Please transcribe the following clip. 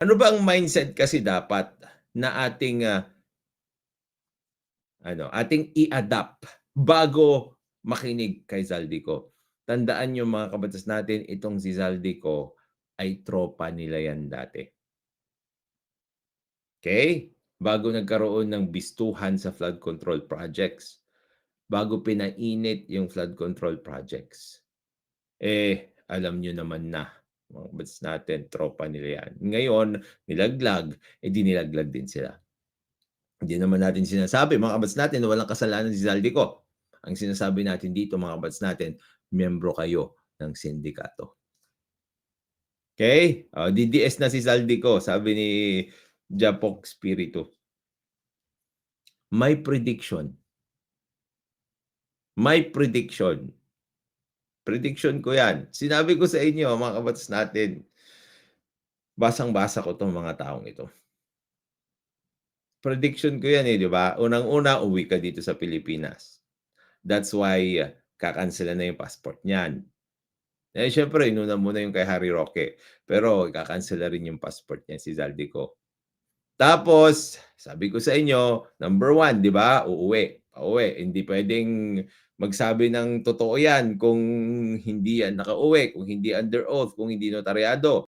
Ano ba ang mindset kasi dapat na ating, ah ano, ating i-adapt bago makinig kay Zaldico? Tandaan niyo mga kabatas natin, itong si Zaldico ay tropa nila yan dati. Okey? Bago nagkaroon ng bistuhan sa flood control projects. Bago pinainit yung flood control projects. Eh, alam niyo naman na, mga kabatas natin, tropa nila yan. Ngayon, nilaglag, eh di nilaglag din sila. Hindi naman natin sinasabi mga kabatas natin na walang kasalanan si Zaldico. Ang sinasabi natin dito mga kabatas natin, miyembro kayo ng sindikato. Okey? Oh, DDS na si Zaldico, sabi ni Japok Spiritu. My prediction. My prediction. Prediction ko yan. Sinabi ko sa inyo mga kabatas natin, basang-basa ko 'tong mga taong ito. Prediction ko yan, eh, 'di ba? Unang-una, uwi ka dito sa Pilipinas. That's why kakanselan na yung passport niyan. Eh, siyempre inuna muna yung kay Harry Roque, pero ikakansela rin yung passport niyan si Zaldico. Tapos, sabi ko sa inyo, number 1, 'di ba, uuwi, pauwi. Hindi puwedeng magsabi ng totoo yan kung hindi yan nakauwi, kung hindi under oath, kung hindi notaryado.